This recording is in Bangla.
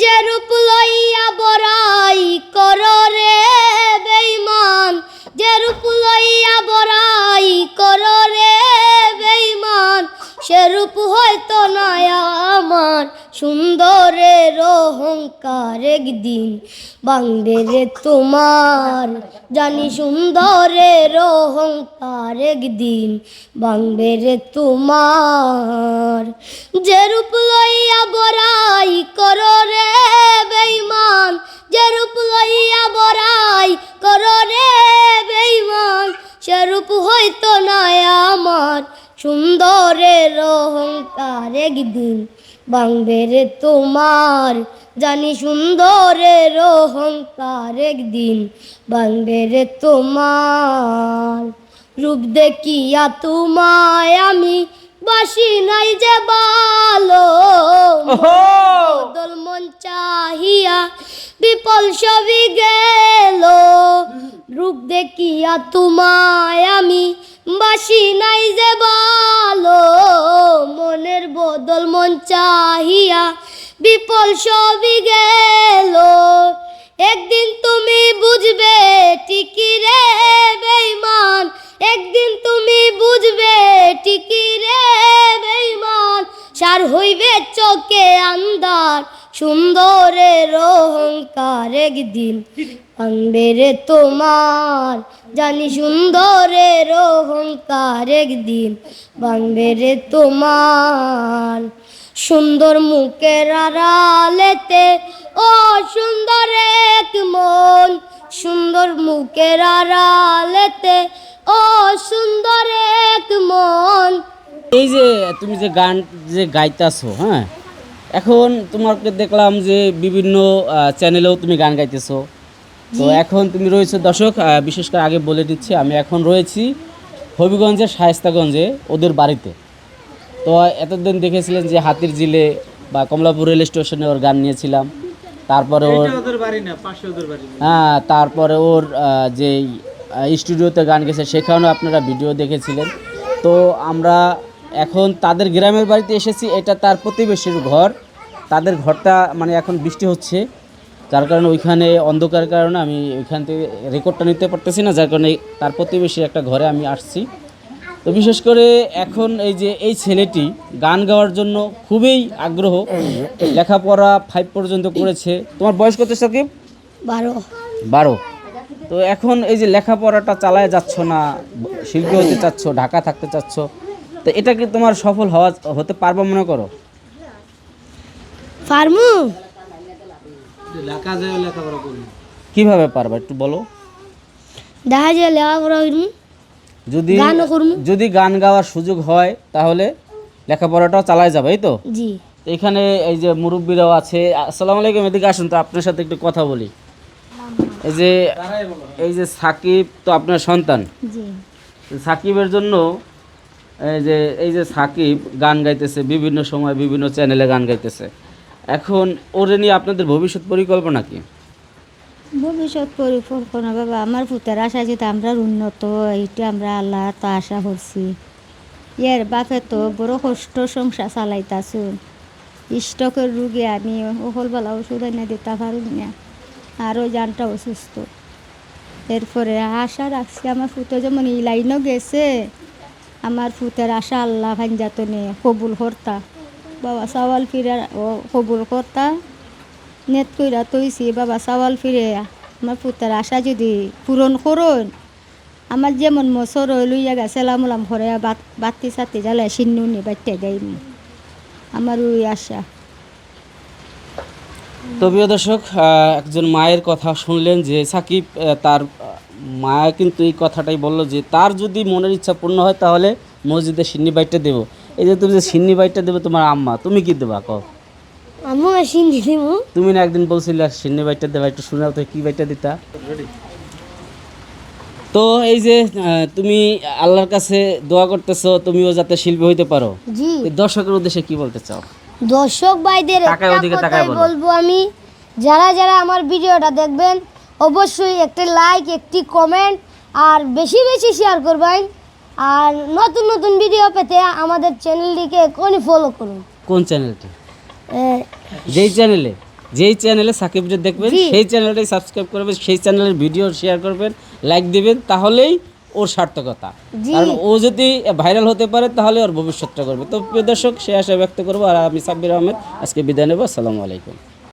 যে রূপ লইয়া বড়াই কর রে বেইমান যে রূপ লইয়া বড়াই কর রে বেইমান সে রূপ হয়তো নয় আমার সুন্দরের অহংকার একদিন। বাংবে রে তোমার, জানি সুন্দরের অহংকার একদিন। বাংবে রে তোমার, যে রূপ লইয়া বড়াই সুন্দরের অহংকার একদিন বাংবে রে তোমার। জানি সুন্দরের অহংকার একদিন বাংবে রে তোমার। রূপ দেখিয়া তোমায় আমি বাসি নাই যে বালো। দল মন চাহিয়া বিপল সবই গেল। রূপ দেখিয়া তোমায় আমি বাসি নাই যে ভালো মন চাহিয়া বিপল সবই গেল। একদিন তুমি বুঝবে টিকি রে বেইমান একদিন তুমি বুঝবে টিকি রে বেইমান সার হইবে চোখে আন্দার সুন্দরের অহংকার একদিন ভাঙবে রে তোমার। জানি সুন্দরের অহংকার একদিন ভাঙবে রে তোমার। সুন্দর মুখের আড়ালেতে ও সুন্দর এক মন। সুন্দর মুখের আড়ালেতে ও সুন্দর এক মন। এই যে তুমি যে গান যে গাইতেছো হ্যাঁ? এখন তোমাকে দেখলাম যে বিভিন্ন চ্যানেলেও তুমি গান গাইতেছো। তো এখন তুমি রয়েছে দর্শক বিশেষ করে আগে বলে দিচ্ছি আমি এখন রয়েছি হবিগঞ্জের শায়েস্তাগঞ্জে ওদের বাড়িতে। তো এতদিন দেখেছিলেন যে হাতির জিলে বা কমলাপুর রেল স্টেশনে ওর গান নিয়েছিলাম। তারপরে ওর হ্যাঁ তারপরে ওর যেই স্টুডিওতে গান গেছে সেখানেও আপনারা ভিডিও দেখেছিলেন। তো আমরা এখন তাদের গ্রামের বাড়িতে এসেছি এটা তার প্রতিবেশীর ঘর। তাদের ঘরটা মানে এখন বৃষ্টি হচ্ছে যার কারণে ওইখানে অন্ধকার কারণে আমি ওইখান থেকে রেকর্ডটা নিতে পারতেছি না যার কারণে তার প্রতিবেশী একটা ঘরে আমি আসছি। তো বিশেষ করে এখন এই যে এই ছেলেটি গান গাওয়ার জন্য খুবই আগ্রহ লেখাপড়া ফাইভ পর্যন্ত করেছে। তোমার বয়স কত সাকিব? বারো। বারো। তো এখন এই যে লেখাপড়াটা চালায় যাচ্ছ না শিল্পী হতে চাচ্ছ ঢাকা থাকতে চাচ্ছ তো এটা কি তোমার সফল হওয়া হতে পারব মনে করো? ফার্মু কীভাবে পারবা একটু বলো? দেখা যায় লেখাপড়া যদি যদি গান গাওয়ার সুযোগ হয় তাহলে লেখাপড়াটাও চালায় যাবে এই তো? জি। এখানে এই যে মুরব্বীরাও আছে। আসসালামু আলাইকুম এদিকে আসুন তো আপনার সাথে একটু কথা বলি। এই যে এই যে সাকিব তো আপনার সন্তান। সাকিবের জন্য এই যে এই যে সাকিব গান গাইতেছে বিভিন্ন সময় বিভিন্ন চ্যানেলে গান গাইতেছে। এখন ওরে নিয়ে আপনাদের ভবিষ্যৎ পরিকল্পনা কি? ভবিষ্যৎ পরিকল্পনা, বাবা, আমার পুতের আশা যেটা আমরা উন্নত, এইটা আমরা আল্লাহ তো আশা করছি। ইয়ার বাপে তো বড় কষ্ট সংসার চালাইতাছুন স্টকের রুগী আমি অকলবেলা ওষুধ এনে দিতে পারি না আরও জানটা অসুস্থ। এরপরে আশা রাখছি আমার ফুটো যেমন এই লাইনও গেছে, আমার ফুতের আশা আল্লাহ ভাঞ্জাতনে কবুল কর্তা। বাবা চাওয়াল ফিরে ও কবুল কর্তা। নেট কইরা তৈছি বাবা চাওয়াল ফিরে আমার পুতের আশা যদি পূরণ করুন আমার যেমন মসর লইয়া গেছিলাম উলাম ঘরে বাতি সাতি জ্বালাই সিন্নুনি বাচ্চা যাইম আমার ওই আশা। তো প্রিয় দর্শক একজন মায়ের কথা শুনলেন যে সাকিব তার আহ, মা কিন্তু এই কথাটাই বলল যে তার যদি মনের ইচ্ছা পূর্ণ হয় তাহলে মসজিদে সিন্নি বাইটটা দেবো। এই যে তুমি যে সিন্নি বাইটটা দেবে তোমার আম্মা তুমি কি দেবা কও? আমু মেশিন দিমু। তুমি না একদিন বলছিলে সিন্নি বাইটটা দেবা একটু শোনাও তো কি বাইটটা দিতা। তো এই যে তুমি আল্লাহর কাছে দোয়া করতেছো তুমিও যাতে শিল্পী হইতে পারো। জি। দর্শকের উদ্দেশ্যে কি বলতে চাও? দর্শক ভাইদের তাকায়। বলব আমি। যারা যারা আমার ভিডিওটা দেখবেন অবশ্যই একটি লাইক একটি কমেন্ট আর বেশি বেশি শেয়ার করবেন। আর নতুন নতুন ভিডিও পেতে আমাদের চ্যানেলটিকে এখনই ফলো করুন। কোন চ্যানেলটি যেই চ্যানেলে যেই চ্যানেলে সাকিব যে দেখবেন সেই চ্যানেলটাই সাবস্ক্রাইব করবেন সেই চ্যানেলের ভিডিও শেয়ার করবেন লাইক দিবেন তাহলেই ওর সার্থকতা। কারণ ও যদি ভাইরাল হতে পারে তাহলে ওর ভবিষ্যৎটা করবে। তো প্রিয় দর্শক সে আশা ব্যক্ত করব আর আমি সাব্বির আহমেদ আজকে বিদায় নেব আসসালামু আলাইকুম।